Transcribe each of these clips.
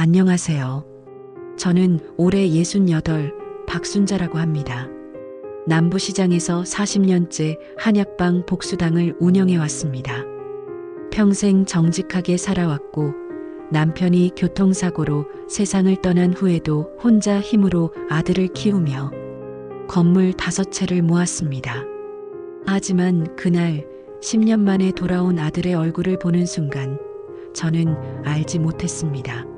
안녕하세요. 저는 올해 68 박순자라고 합니다. 남부시장에서 40년째 한약방 복수당을 운영해 왔습니다. 평생 정직하게 살아왔고 남편이 교통사고로 세상을 떠난 후에도 혼자 힘으로 아들을 키우며 건물 다섯 채를 모았습니다. 하지만 그날 10년 만에 돌아온 아들의 얼굴을 보는 순간 저는 알지 못했습니다.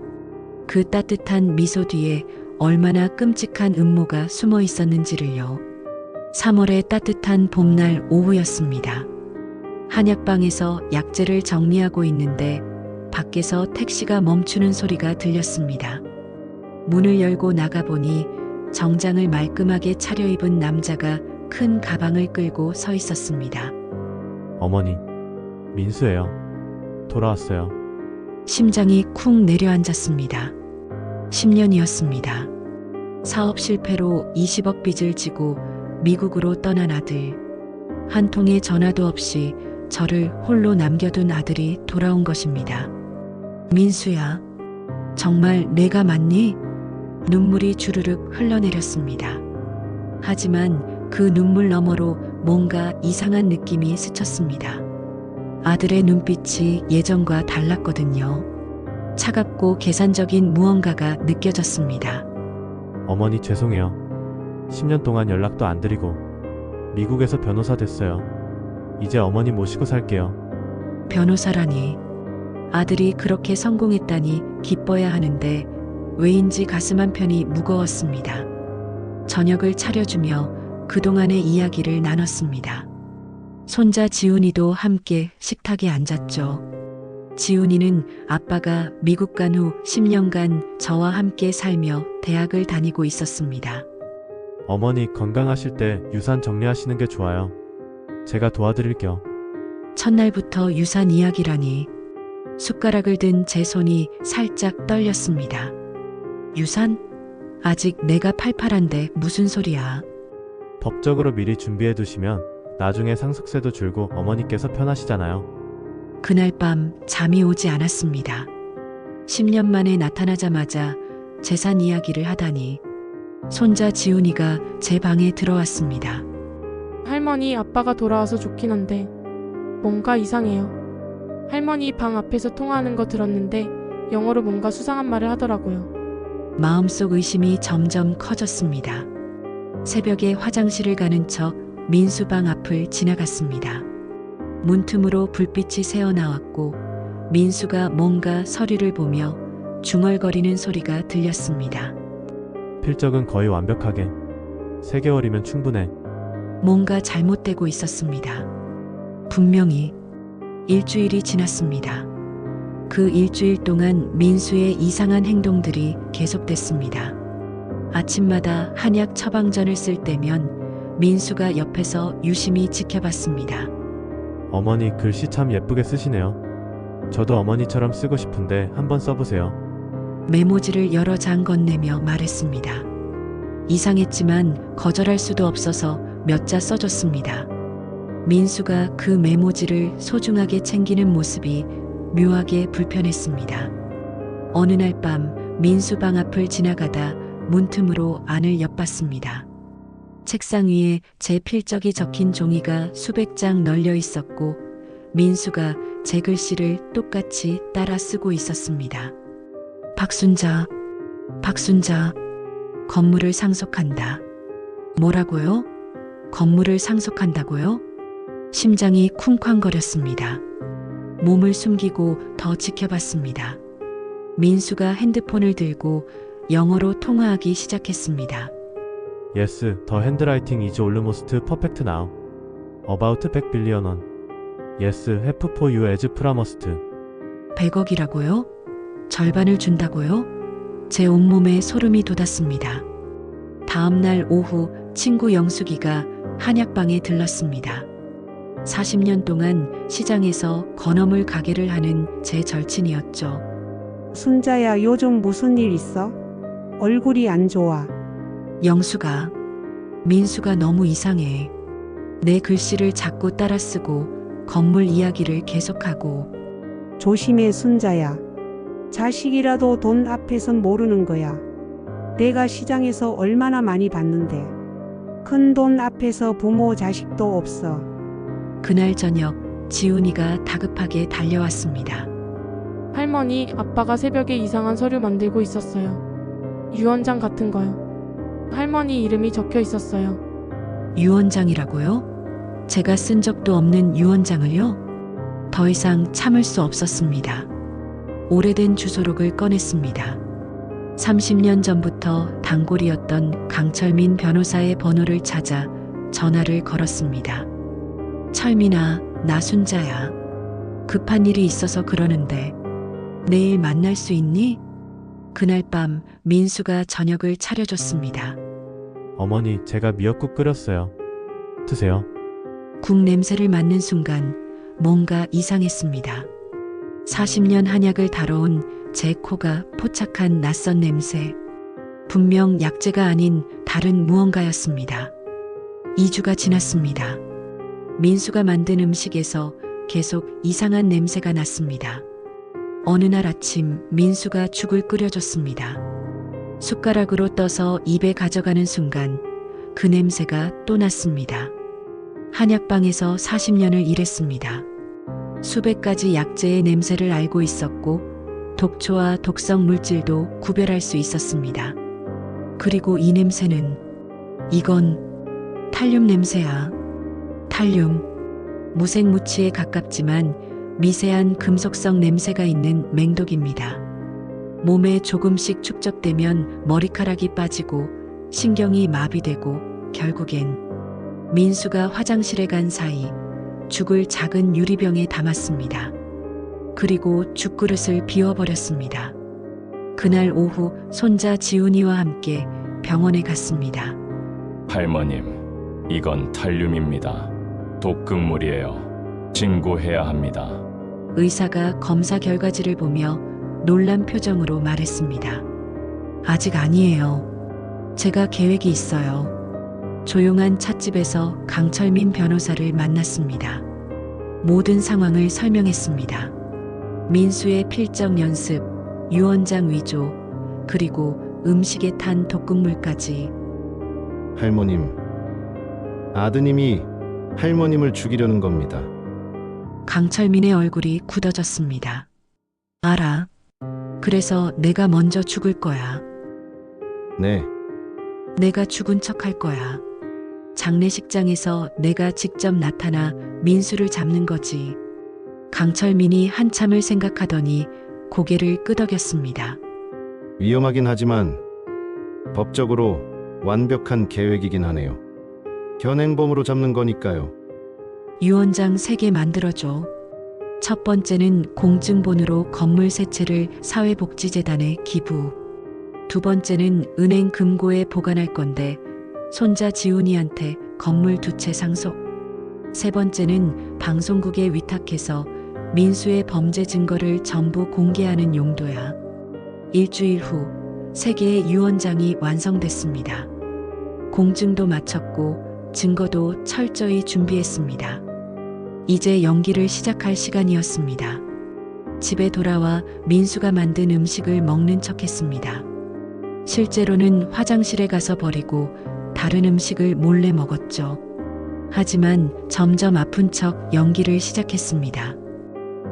그 따뜻한 미소 뒤에 얼마나 끔찍한 음모가 숨어 있었는지를요. 3월의 따뜻한 봄날 오후였습니다. 한약방에서 약재를 정리하고 있는데 밖에서 택시가 멈추는 소리가 들렸습니다. 문을 열고 나가보니 정장을 말끔하게 차려입은 남자가 큰 가방을 끌고 서 있었습니다. 어머니, 민수예요. 돌아왔어요. 심장이 쿵 내려앉았습니다. 10년이었습니다. 사업 실패로 20억 빚을 지고 미국으로 떠난 아들. 한 통의 전화도 없이 저를 홀로 남겨둔 아들이 돌아온 것입니다. 민수야, 정말 내가 맞니? 눈물이 주르륵 흘러내렸습니다. 하지만 그 눈물 너머로 뭔가 이상한 느낌이 스쳤습니다. 아들의 눈빛이 예전과 달랐거든요. 차갑고 계산적인 무언가가 느껴졌습니다. 어머니 죄송해요. 10년 동안 연락도 안 드리고 미국에서 변호사 됐어요. 이제 어머니 모시고 살게요. 변호사라니. 아들이 그렇게 성공했다니 기뻐야 하는데 왜인지 가슴 한편이 무거웠습니다. 저녁을 차려주며 그동안의 이야기를 나눴습니다. 손자 지훈이도 함께 식탁에 앉았죠. 지훈이는 아빠가 미국 간 후 10년간 저와 함께 살며 대학을 다니고 있었습니다. 어머니 건강하실 때 유산 정리하시는 게 좋아요. 제가 도와드릴게요. 첫날부터 유산 이야기라니 숟가락을 든 제 손이 살짝 떨렸습니다. 유산? 아직 내가 팔팔한데 무슨 소리야. 법적으로 미리 준비해 두시면 나중에 상속세도 줄고 어머니께서 편하시잖아요. 그날 밤 잠이 오지 않았습니다. 10년 만에 나타나자마자 재산 이야기를 하다니 손자 지훈이가 제 방에 들어왔습니다. 할머니 아빠가 돌아와서 좋긴 한데 뭔가 이상해요. 할머니 방 앞에서 통화하는 거 들었는데 영어로 뭔가 수상한 말을 하더라고요. 마음속 의심이 점점 커졌습니다. 새벽에 화장실을 가는 척 민수방 앞을 지나갔습니다. 문틈으로 불빛이 새어나왔고 민수가 뭔가 서류를 보며 중얼거리는 소리가 들렸습니다. 필적은 거의 완벽하게 3개월이면 충분해. 뭔가 잘못되고 있었습니다. 분명히 일주일이 지났습니다. 그 일주일 동안 민수의 이상한 행동들이 계속됐습니다. 아침마다 한약 처방전을 쓸 때면 민수가 옆에서 유심히 지켜봤습니다. 어머니 글씨 참 예쁘게 쓰시네요. 저도 어머니처럼 쓰고 싶은데 한번 써보세요. 메모지를 여러 장 건네며 말했습니다. 이상했지만 거절할 수도 없어서 몇 자 써줬습니다. 민수가 그 메모지를 소중하게 챙기는 모습이 묘하게 불편했습니다. 어느 날 밤 민수 방 앞을 지나가다 문틈으로 안을 엿봤습니다. 책상 위에 제 필적이 적힌 종이가 수백 장 널려 있었고 민수가 제 글씨를 똑같이 따라 쓰고 있었습니다. 박순자, 박순자, 건물을 상속한다. 뭐라고요? 건물을 상속한다고요? 심장이 쿵쾅거렸습니다. 몸을 숨기고 더 지켜봤습니다. 민수가 핸드폰을 들고 영어로 통화하기 시작했습니다. Yes, the handwriting is almost perfect now. About 100 billion won. Yes, have for you as promised. 100억이라고요? 절반을 준다고요? 제 온몸에 소름이 돋았습니다. 다음 날 오후 친구 영숙이가 한약방에 들렀습니다. 40년 동안 시장에서 건어물 가게를 하는 제 절친이었죠. 순자야, 요즘 무슨 일 있어? 얼굴이 안 좋아. 영수가 민수가 너무 이상해. 내 글씨를 자꾸 따라 쓰고 건물 이야기를 계속하고 조심해, 순자야. 자식이라도 돈 앞에선 모르는 거야. 내가 시장에서 얼마나 많이 봤는데. 큰 돈 앞에서 부모 자식도 없어. 그날 저녁 지훈이가 다급하게 달려왔습니다. 할머니, 아빠가 새벽에 이상한 서류 만들고 있었어요. 유언장 같은 거요. 할머니 이름이 적혀 있었어요. 유언장이라고요? 제가 쓴 적도 없는 유언장을요? 더 이상 참을 수 없었습니다. 오래된 주소록을 꺼냈습니다. 30년 전부터 단골이었던 강철민 변호사의 번호를 찾아 전화를 걸었습니다. 철민아, 나 순자야. 급한 일이 있어서 그러는데 내일 만날 수 있니? 그날 밤 민수가 저녁을 차려줬습니다. 어머니, 제가 미역국 끓였어요. 드세요. 국 냄새를 맡는 순간 뭔가 이상했습니다. 40년 한약을 다뤄온 제 코가 포착한 낯선 냄새. 분명 약재가 아닌 다른 무언가였습니다. 2주가 지났습니다. 민수가 만든 음식에서 계속 이상한 냄새가 났습니다. 어느 날 아침 민수가 죽을 끓여줬습니다. 숟가락으로 떠서 입에 가져가는 순간 그 냄새가 또 났습니다. 한약방에서 40년을 일했습니다. 수백 가지 약재의 냄새를 알고 있었고 독초와 독성 물질도 구별할 수 있었습니다. 그리고 이 냄새는 이건 탈륨 냄새야. 탈륨. 무색무취에 가깝지만 미세한 금속성 냄새가 있는 맹독입니다. 몸에 조금씩 축적되면 머리카락이 빠지고 신경이 마비되고 결국엔 민수가 화장실에 간 사이 죽을 작은 유리병에 담았습니다. 그리고 죽그릇을 비워버렸습니다. 그날 오후 손자 지훈이와 함께 병원에 갔습니다. 할머님, 이건 탈륨입니다. 독극물이에요. 신고해야 합니다. 의사가 검사 결과지를 보며 놀란 표정으로 말했습니다. 아직 아니에요. 제가 계획이 있어요. 조용한 찻집에서 강철민 변호사를 만났습니다. 모든 상황을 설명했습니다. 민수의 필적 연습, 유언장 위조, 그리고 음식에 탄 독극물까지 할머님, 아드님이 할머님을 죽이려는 겁니다. 강철민의 얼굴이 굳어졌습니다. 알아. 그래서 내가 먼저 죽을 거야. 네, 내가 죽은 척 할 거야. 장례식장에서 내가 직접 나타나 민수를 잡는 거지. 강철민이 한참을 생각하더니 고개를 끄덕였습니다. 위험하긴 하지만 법적으로 완벽한 계획이긴 하네요. 현행범으로 잡는 거니까요. 유언장 3개 만들어줘. 첫 번째는 공증본으로 건물 세 채를 사회복지재단에 기부. 두 번째는 은행 금고에 보관할 건데 손자 지훈이한테 건물 두 채 상속. 세 번째는 방송국에 위탁해서 민수의 범죄 증거를 전부 공개하는 용도야. 일주일 후 세 개의 유언장이 완성됐습니다. 공증도 마쳤고 증거도 철저히 준비했습니다. 이제 연기를 시작할 시간이었습니다. 집에 돌아와 민수가 만든 음식을 먹는 척 했습니다. 실제로는 화장실에 가서 버리고 다른 음식을 몰래 먹었죠. 하지만 점점 아픈 척 연기를 시작했습니다.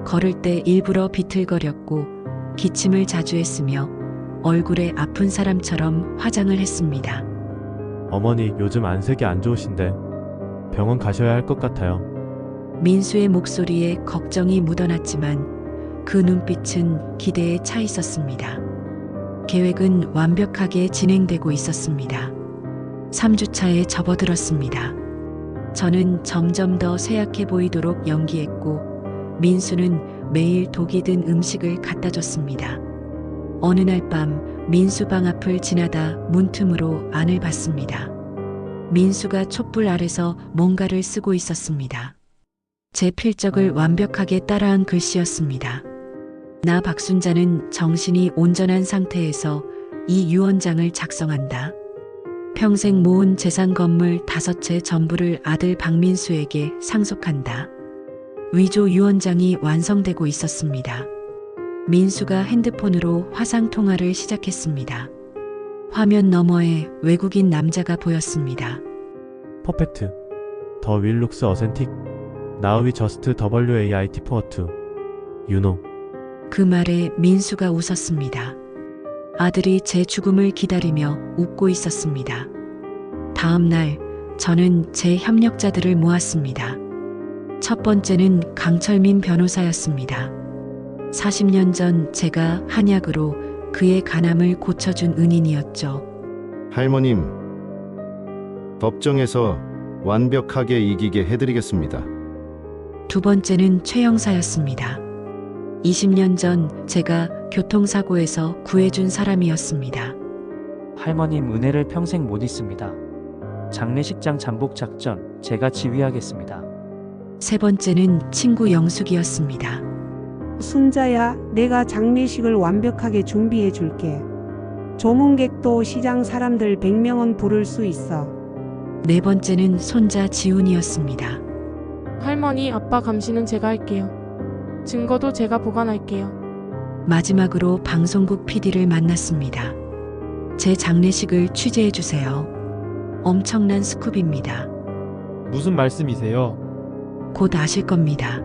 걸을 때 일부러 비틀거렸고 기침을 자주 했으며 얼굴에 아픈 사람처럼 화장을 했습니다. 어머니, 요즘 안색이 안 좋으신데 병원 가셔야 할 것 같아요. 민수의 목소리에 걱정이 묻어났지만 그 눈빛은 기대에 차 있었습니다. 계획은 완벽하게 진행되고 있었습니다. 3주차에 접어들었습니다. 저는 점점 더 쇠약해 보이도록 연기했고 민수는 매일 독이 든 음식을 갖다 줬습니다. 어느 날 밤 민수 방 앞을 지나다 문틈으로 안을 봤습니다. 민수가 촛불 아래서 뭔가를 쓰고 있었습니다. 제 필적을 완벽하게 따라한 글씨였습니다. 나 박순자는 정신이 온전한 상태에서 이 유언장을 작성한다. 평생 모은 재산 건물 다섯 채 전부를 아들 박민수에게 상속한다. 위조 유언장이 완성되고 있었습니다. 민수가 핸드폰으로 화상 통화를 시작했습니다. 화면 너머에 외국인 남자가 보였습니다. 퍼펙트. 더 윌 룩스 어센틱. Now we just WAIT for two. You know. 그 말에 민수가 웃었습니다. 아들이 제 죽음을 기다리며 웃고 있었습니다. 다음 날 저는 제 협력자들을 모았습니다. 첫 번째는 강철민 변호사였습니다. 40년 전 제가 한약으로 그의 간암을 고쳐준 은인이었죠. 할머님, 법정에서 완벽하게 이기게 해드리겠습니다. 두 번째는 최 형사였습니다. 20년 전 제가 교통사고에서 구해준 사람이었습니다. 할머님 은혜를 평생 못 잊습니다. 장례식장 잠복 작전 제가 지휘하겠습니다. 세 번째는 친구 영숙이었습니다. 순자야, 내가 장례식을 완벽하게 준비해 줄게. 조문객도 시장 사람들 100명은 부를 수 있어. 네 번째는 손자 지훈이었습니다. 할머니, 아빠 감시는 제가 할게요. 증거도 제가 보관할게요. 마지막으로 방송국 PD를 만났습니다. 제 장례식을 취재해 주세요. 엄청난 스쿱입니다. 무슨 말씀이세요? 곧 아실 겁니다.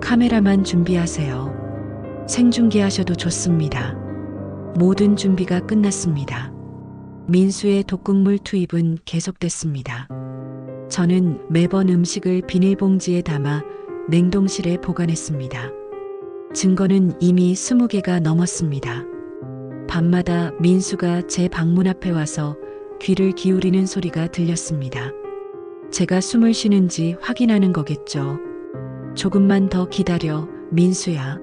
카메라만 준비하세요. 생중계하셔도 좋습니다. 모든 준비가 끝났습니다. 민수의 독극물 투입은 계속됐습니다. 저는 매번 음식을 비닐봉지에 담아 냉동실에 보관했습니다. 증거는 이미 20개가 넘었습니다. 밤마다 민수가 제 방문 앞에 와서 귀를 기울이는 소리가 들렸습니다. 제가 숨을 쉬는지 확인하는 거겠죠. 조금만 더 기다려, 민수야.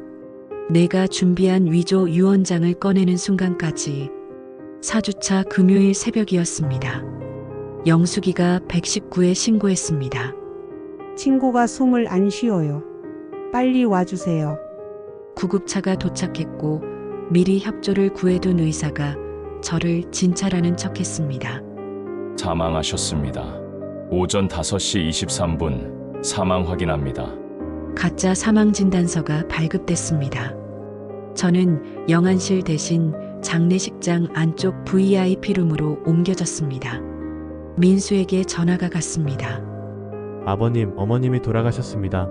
내가 준비한 위조 유언장을 꺼내는 순간까지 4주차 금요일 새벽이었습니다. 영숙이가 119에 신고했습니다. 친구가 숨을 안 쉬어요. 빨리 와주세요. 구급차가 도착했고 미리 협조를 구해둔 의사가 저를 진찰하는 척했습니다. 사망하셨습니다. 오전 5시 23분 사망 확인합니다. 가짜 사망 진단서가 발급됐습니다. 저는 영안실 대신 장례식장 안쪽 VIP룸으로 옮겨졌습니다. 민수에게 전화가 갔습니다. 아버님, 어머님이 돌아가셨습니다.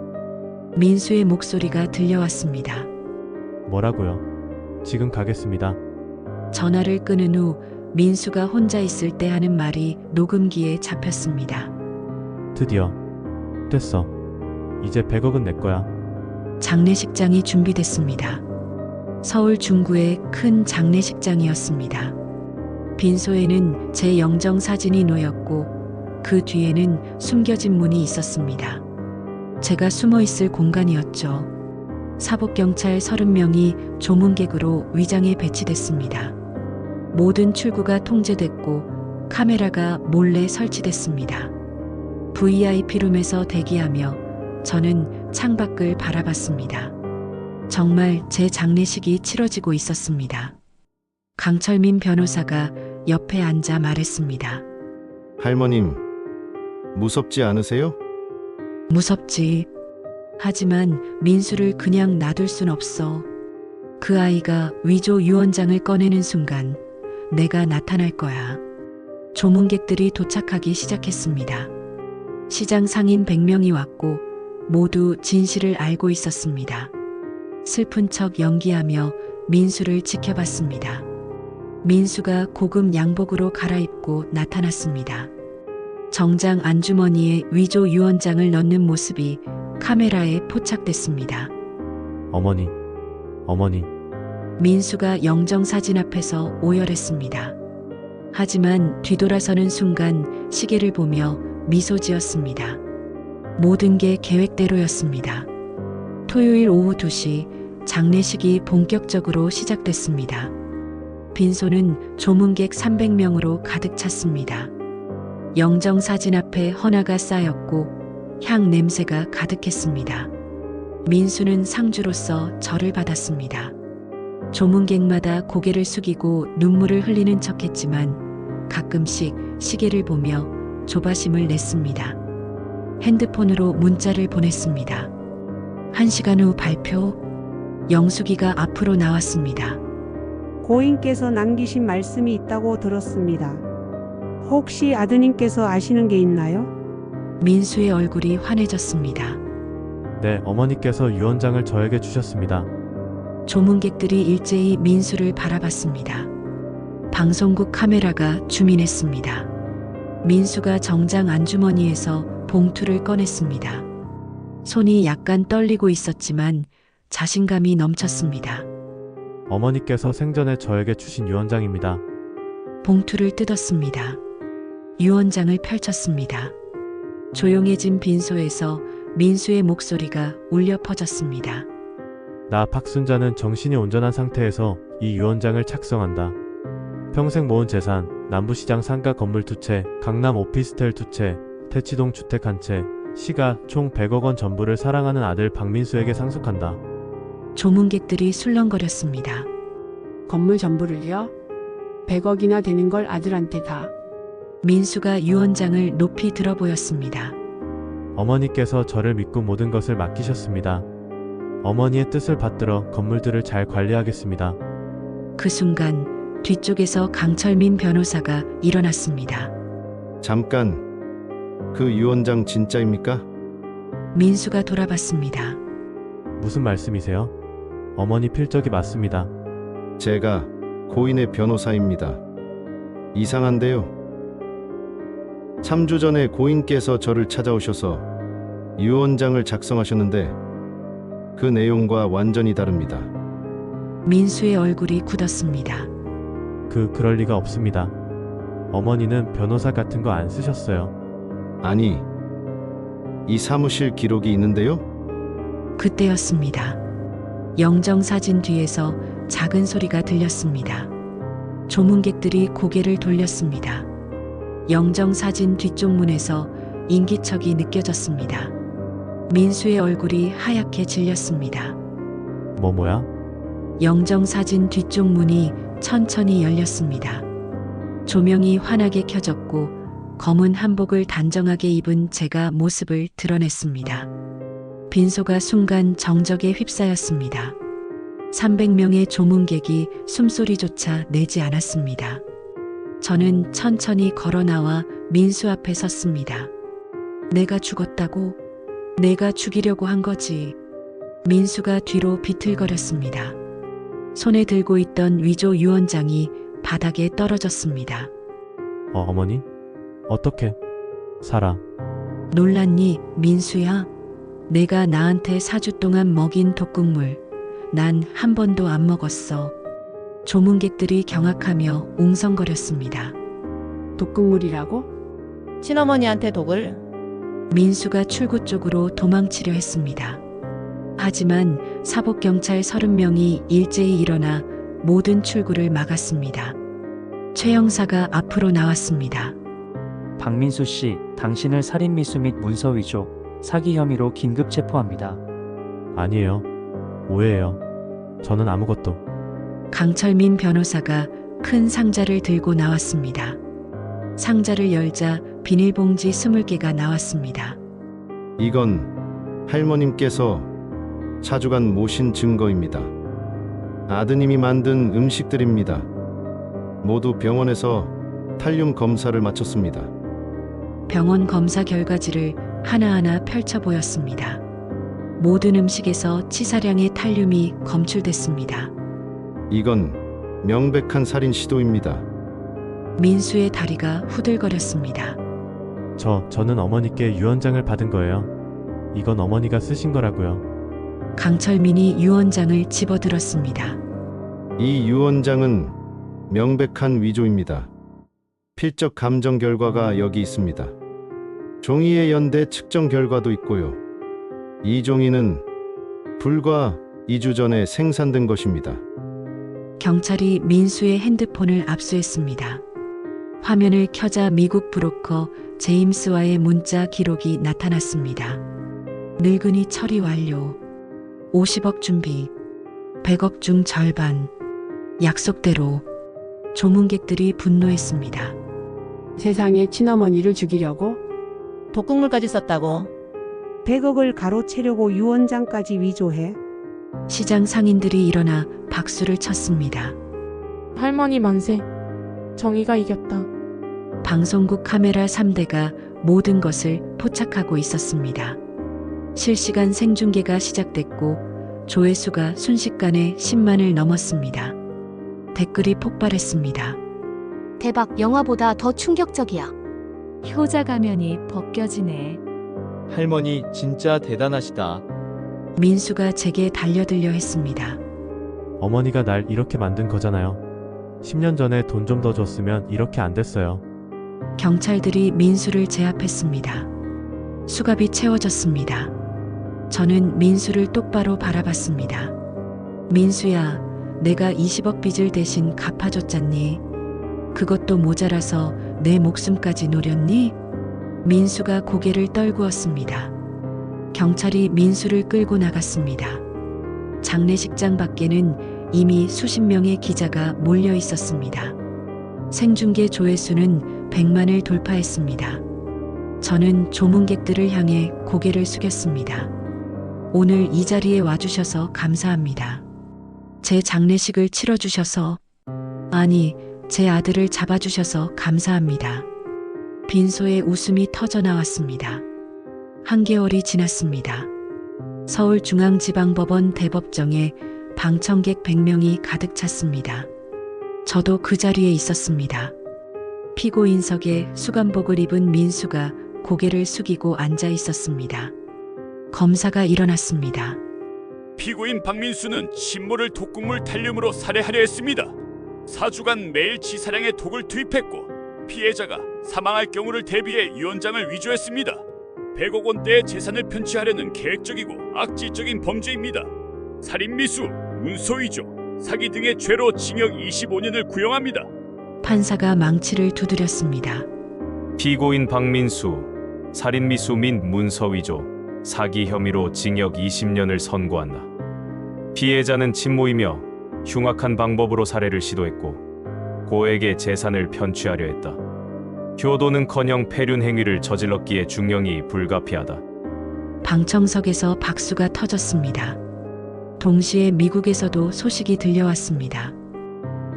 민수의 목소리가 들려왔습니다. 뭐라고요? 지금 가겠습니다. 전화를 끊은 후 민수가 혼자 있을 때 하는 말이 녹음기에 잡혔습니다. 드디어. 됐어. 이제 100억은 내 거야. 장례식장이 준비됐습니다. 서울 중구의 큰 장례식장이었습니다. 빈소에는 제 영정 사진이 놓였고 그 뒤에는 숨겨진 문이 있었습니다. 제가 숨어 있을 공간이었죠. 사복경찰 30명이 조문객으로 위장에 배치됐습니다. 모든 출구가 통제됐고 카메라가 몰래 설치됐습니다. VIP룸에서 대기하며 저는 창밖을 바라봤습니다. 정말 제 장례식이 치러지고 있었습니다. 강철민 변호사가 옆에 앉아 말했습니다. 할머님, 무섭지 않으세요? 무섭지. 하지만 민수를 그냥 놔둘 순 없어. 그 아이가 위조 유언장을 꺼내는 순간 내가 나타날 거야. 조문객들이 도착하기 시작했습니다. 시장 상인 100명이 왔고 모두 진실을 알고 있었습니다. 슬픈 척 연기하며 민수를 지켜봤습니다. 민수가 고급 양복으로 갈아입고 나타났습니다. 정장 안주머니에 위조 유언장을 넣는 모습이 카메라에 포착됐습니다. 어머니. 어머니. 민수가 영정 사진 앞에서 오열했습니다. 하지만 뒤돌아서는 순간 시계를 보며 미소 지었습니다. 모든 게 계획대로였습니다. 토요일 오후 2시 장례식이 본격적으로 시작됐습니다. 빈소는 조문객 300명으로 가득 찼습니다. 영정 사진 앞에 헌화가 쌓였고 향 냄새가 가득했습니다. 민수는 상주로서 절을 받았습니다. 조문객마다 고개를 숙이고 눈물을 흘리는 척했지만 가끔씩 시계를 보며 조바심을 냈습니다. 핸드폰으로 문자를 보냈습니다. 한 시간 후 발표. 영숙이가 앞으로 나왔습니다. 고인께서 남기신 말씀이 있다고 들었습니다. 혹시 아드님께서 아시는 게 있나요? 민수의 얼굴이 환해졌습니다. 네, 어머니께서 유언장을 저에게 주셨습니다. 조문객들이 일제히 민수를 바라봤습니다. 방송국 카메라가 주민했습니다. 민수가 정장 안주머니에서 봉투를 꺼냈습니다. 손이 약간 떨리고 있었지만 자신감이 넘쳤습니다. 어머니께서 생전에 저에게 주신 유언장입니다. 봉투를 뜯었습니다. 유언장을 펼쳤습니다. 조용해진 빈소에서 민수의 목소리가 울려 퍼졌습니다. 나 박순자는 정신이 온전한 상태에서 이 유언장을 작성한다. 평생 모은 재산, 남부시장 상가 건물 두 채, 강남 오피스텔 두 채, 대치동 주택 한 채, 시가 총 100억 원 전부를 사랑하는 아들 박민수에게 상속한다. 조문객들이 술렁거렸습니다. 건물 전부를요? 100억이나 되는 걸 아들한테 다. 민수가 유언장을 높이 들어 보였습니다. 어머니께서 저를 믿고 모든 것을 맡기셨습니다. 어머니의 뜻을 받들어 건물들을 잘 관리하겠습니다. 그 순간 뒤쪽에서 강철민 변호사가 일어났습니다. 잠깐. 그 유언장 진짜입니까? 민수가 돌아봤습니다. 무슨 말씀이세요? 어머니 필적이 맞습니다. 제가 고인의 변호사입니다. 이상한데요. 3주 전에 고인께서 저를 찾아오셔서 유언장을 작성하셨는데 그 내용과 완전히 다릅니다. 민수의 얼굴이 굳었습니다. 그 그럴 리가 없습니다. 어머니는 변호사 같은 거 안 쓰셨어요. 아니, 이 사무실 기록이 있는데요? 그때였습니다. 영정 사진 뒤에서 작은 소리가 들렸습니다. 조문객들이 고개를 돌렸습니다. 영정 사진 뒤쪽 문에서 인기척이 느껴졌습니다. 민수의 얼굴이 하얗게 질렸습니다. 뭐 뭐야? 영정 사진 뒤쪽 문이 천천히 열렸습니다. 조명이 환하게 켜졌고 검은 한복을 단정하게 입은 제가 모습을 드러냈습니다. 빈소가 순간 정적에 휩싸였습니다. 300명의 조문객이 숨소리조차 내지 않았습니다. 저는 천천히 걸어 나와 민수 앞에 섰습니다. 내가 죽었다고? 내가 죽이려고 한 거지. 민수가 뒤로 비틀거렸습니다. 손에 들고 있던 위조 유언장이 바닥에 떨어졌습니다. 어, 어머니? 어떻게? 살아. 놀랐니, 민수야? 내가 나한테 4주 동안 먹인 독국물. 난 한 번도 안 먹었어. 조문객들이 경악하며 웅성거렸습니다. 독극물이라고? 친어머니한테 독을 민수가 출구 쪽으로 도망치려 했습니다. 하지만 사복경찰 30명이 일제히 일어나 모든 출구를 막았습니다. 최 형사가 앞으로 나왔습니다. 박민수 씨, 당신을 살인 미수 및 문서 위조, 사기 혐의로 긴급 체포합니다. 아니에요. 오해예요. 저는 아무것도. 강철민 변호사가 큰 상자를 들고 나왔습니다. 상자를 열자 비닐봉지 20개가 나왔습니다. 이건 할머님께서 4주간 모신 증거입니다. 아드님이 만든 음식들입니다. 모두 병원에서 탈륨 검사를 마쳤습니다. 병원 검사 결과지를 하나하나 펼쳐 보였습니다. 모든 음식에서 치사량의 탈륨이 검출됐습니다. 이건 명백한 살인 시도입니다. 민수의 다리가 후들거렸습니다. 저, 저는 어머니께 유언장을 받은 거예요. 이건 어머니가 쓰신 거라고요. 강철민이 유언장을 집어들었습니다. 이 유언장은 명백한 위조입니다. 필적 감정 결과가 여기 있습니다. 종이의 연대 측정 결과도 있고요. 이 종이는 불과 2주 전에 생산된 것입니다. 경찰이 민수의 핸드폰을 압수했습니다. 화면을 켜자 미국 브로커 제임스와의 문자 기록이 나타났습니다. 늙은이 처리 완료. 50억 준비. 100억 중 절반. 약속대로. 조문객들이 분노했습니다. 세상에 친어머니를 죽이려고? 독극물까지 썼다고 100억을 가로채려고 유언장까지 위조해? 시장 상인들이 일어나 박수를 쳤습니다. 할머니 만세. 정의가 이겼다. 방송국 카메라 3대가 모든 것을 포착하고 있었습니다. 실시간 생중계가 시작됐고 조회수가 순식간에 10만을 넘었습니다. 댓글이 폭발했습니다. 대박, 영화보다 더 충격적이야. 효자 가면이 벗겨지네. 할머니 진짜 대단하시다. 민수가 제게 달려들려 했습니다. 어머니가 날 이렇게 만든 거잖아요. 10년 전에 돈 좀 더 줬으면 이렇게 안 됐어요. 경찰들이 민수를 제압했습니다. 수갑이 채워졌습니다. 저는 민수를 똑바로 바라봤습니다. 민수야, 내가 20억 빚을 대신 갚아줬잖니? 그것도 모자라서 내 목숨까지 노렸니? 민수가 고개를 떨구었습니다. 경찰이 민수를 끌고 나갔습니다. 장례식장 밖에는 이미 수십 명의 기자가 몰려 있었습니다. 생중계 조회수는 100만을 돌파했습니다. 저는 조문객들을 향해 고개를 숙였습니다. 오늘 이 자리에 와주셔서 감사합니다. 제 장례식을 치러주셔서, 아니, 제 아들을 잡아주셔서 감사합니다. 빈소에 웃음이 터져 나왔습니다. 한개월이 지났습니다. 서울중앙지방법원 대법정에 방청객 100명이 가득 찼습니다. 저도 그 자리에 있었습니다. 피고인석에 수감복을 입은 민수가 고개를 숙이고 앉아 있었습니다. 검사가 일어났습니다. 피고인 박민수는 신모를 독극물 탈륨으로 살해하려 했습니다. 4주간 매일 지사량의 독을 투입했고 피해자가 사망할 경우를 대비해 유언장을 위조했습니다. 100억 원대의 재산을 편취하려는 계획적이고 악질적인 범죄입니다. 살인 미수, 문서 위조, 사기 등의 죄로 징역 25년을 구형합니다. 판사가 망치를 두드렸습니다. 피고인 박민수 살인 미수 및 문서 위조 사기 혐의로 징역 20년을 선고한다. 피해자는 친모이며 흉악한 방법으로 살해를 시도했고 고액의 재산을 편취하려 했다. 교도는커녕 폐륜 행위를 저질렀기에 중형이 불가피하다. 방청석에서 박수가 터졌습니다. 동시에 미국에서도 소식이 들려왔습니다.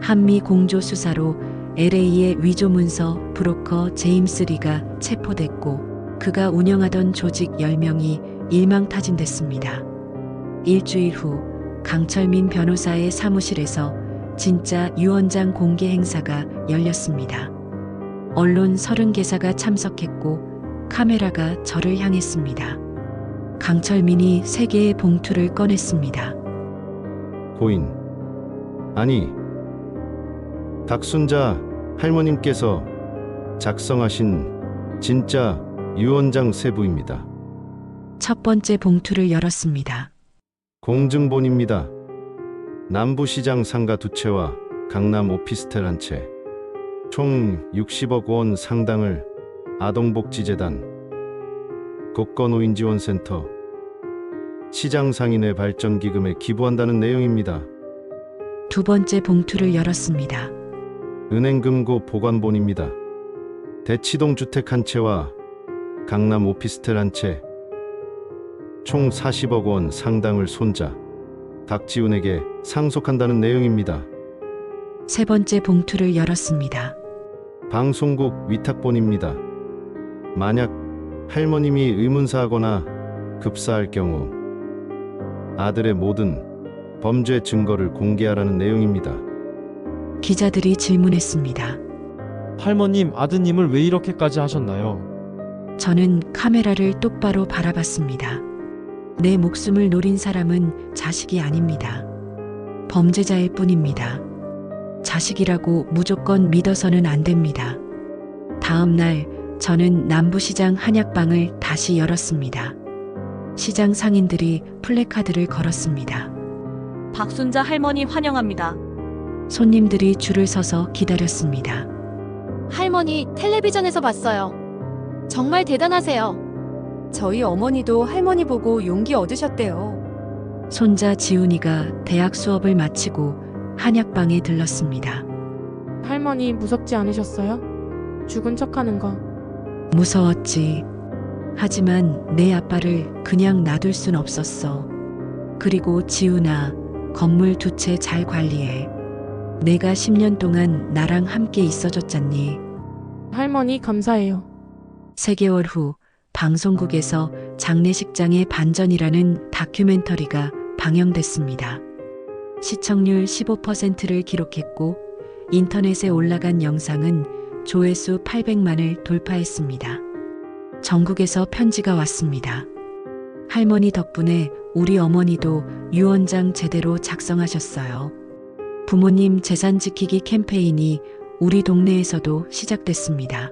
한미 공조 수사로 LA의 위조 문서 브로커 제임스 리가 체포됐고 그가 운영하던 조직 10명이 일망타진됐습니다. 일주일 후 강철민 변호사의 사무실에서 진짜 유언장 공개 행사가 열렸습니다. 언론 30개사가 참석했고 카메라가 저를 향했습니다. 강철민이 세 개의 봉투를 꺼냈습니다. 고인. 아니, 닥순자 할머님께서 작성하신 진짜 유언장 세부입니다. 첫 번째 봉투를 열었습니다. 공증본입니다. 남부시장 상가 두 채와 강남 오피스텔 한 채, 총 60억 원 상당을 아동복지재단, 국가노인지원센터, 시장 상인회 발전 기금에 기부한다는 내용입니다. 두 번째 봉투를 열었습니다. 은행금고 보관본입니다. 대치동 주택 한 채와 강남 오피스텔 한 채, 총 40억 원 상당을 손자 박지훈에게 상속한다는 내용입니다. 세 번째 봉투를 열었습니다. 방송국 위탁본입니다. 만약 할머님이 의문사하거나 급사할 경우 아들의 모든 범죄 증거를 공개하라는 내용입니다. 기자들이 질문했습니다. 할머님 아드님을 왜 이렇게까지 하셨나요? 저는 카메라를 똑바로 바라봤습니다. 내 목숨을 노린 사람은 자식이 아닙니다. 범죄자일 뿐입니다. 자식이라고 무조건 믿어서는 안 됩니다. 다음 날 저는 남부시장 한약방을 다시 열었습니다. 시장 상인들이 플래카드를 걸었습니다. 박순자 할머니 환영합니다. 손님들이 줄을 서서 기다렸습니다. 할머니, 텔레비전에서 봤어요. 정말 대단하세요. 저희 어머니도 할머니 보고 용기 얻으셨대요. 손자 지훈이가 대학 수업을 마치고 한약방에 들렀습니다. 할머니 무섭지 않으셨어요? 죽은 척하는 거. 무서웠지. 하지만 내 아빠를 그냥 놔둘 순 없었어. 그리고 지훈아, 건물 두 채 잘 관리해. 내가 10년 동안 나랑 함께 있어줬잖니. 할머니 감사해요. 3개월 후 방송국에서 장례식장의 반전이라는 다큐멘터리가 방영됐습니다. 시청률 15%를 기록했고 인터넷에 올라간 영상은 조회수 800만을 돌파했습니다. 전국에서 편지가 왔습니다. 할머니 덕분에 우리 어머니도 유언장 제대로 작성하셨어요. 부모님 재산 지키기 캠페인이 우리 동네에서도 시작됐습니다.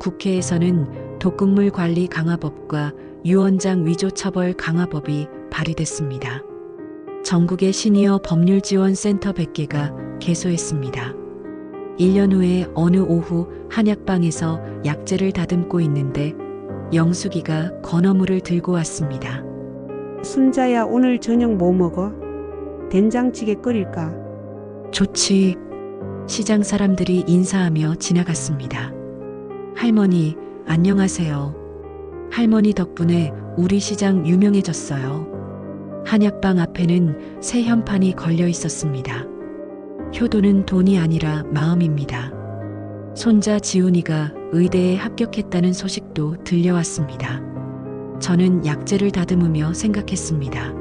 국회에서는 독극물 관리 강화법과 유언장 위조 처벌 강화법이 발의됐습니다. 전국의 시니어 법률 지원 센터 100개가 개소했습니다. 1년 후에 어느 오후 한약방에서 약재를 다듬고 있는데 영숙이가 건어물을 들고 왔습니다. 순자야 오늘 저녁 뭐 먹어? 된장찌개 끓일까? 좋지. 시장 사람들이 인사하며 지나갔습니다. 할머니, 안녕하세요. 할머니 덕분에 우리 시장 유명해졌어요. 한약방 앞에는 새 현판이 걸려 있었습니다. 효도는 돈이 아니라 마음입니다. 손자 지훈이가 의대에 합격했다는 소식도 들려왔습니다. 저는 약재를 다듬으며 생각했습니다.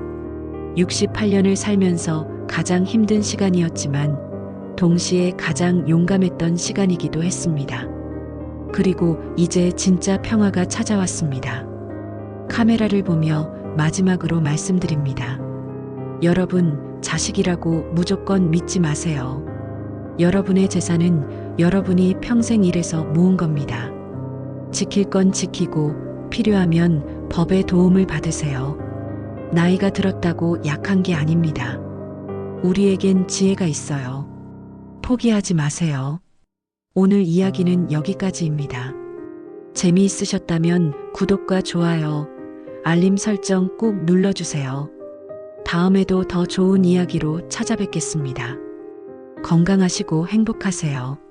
68년을 살면서 가장 힘든 시간이었지만 동시에 가장 용감했던 시간이기도 했습니다. 그리고 이제 진짜 평화가 찾아왔습니다. 카메라를 보며 마지막으로 말씀드립니다. 여러분, 자식이라고 무조건 믿지 마세요. 여러분의 재산은 여러분이 평생 일해서 모은 겁니다. 지킬 건 지키고 필요하면 법의 도움을 받으세요. 나이가 들었다고 약한 게 아닙니다. 우리에겐 지혜가 있어요. 포기하지 마세요. 오늘 이야기는 여기까지입니다. 재미있으셨다면 구독과 좋아요, 알림 설정 꼭 눌러주세요. 다음에도 더 좋은 이야기로 찾아뵙겠습니다. 건강하시고 행복하세요.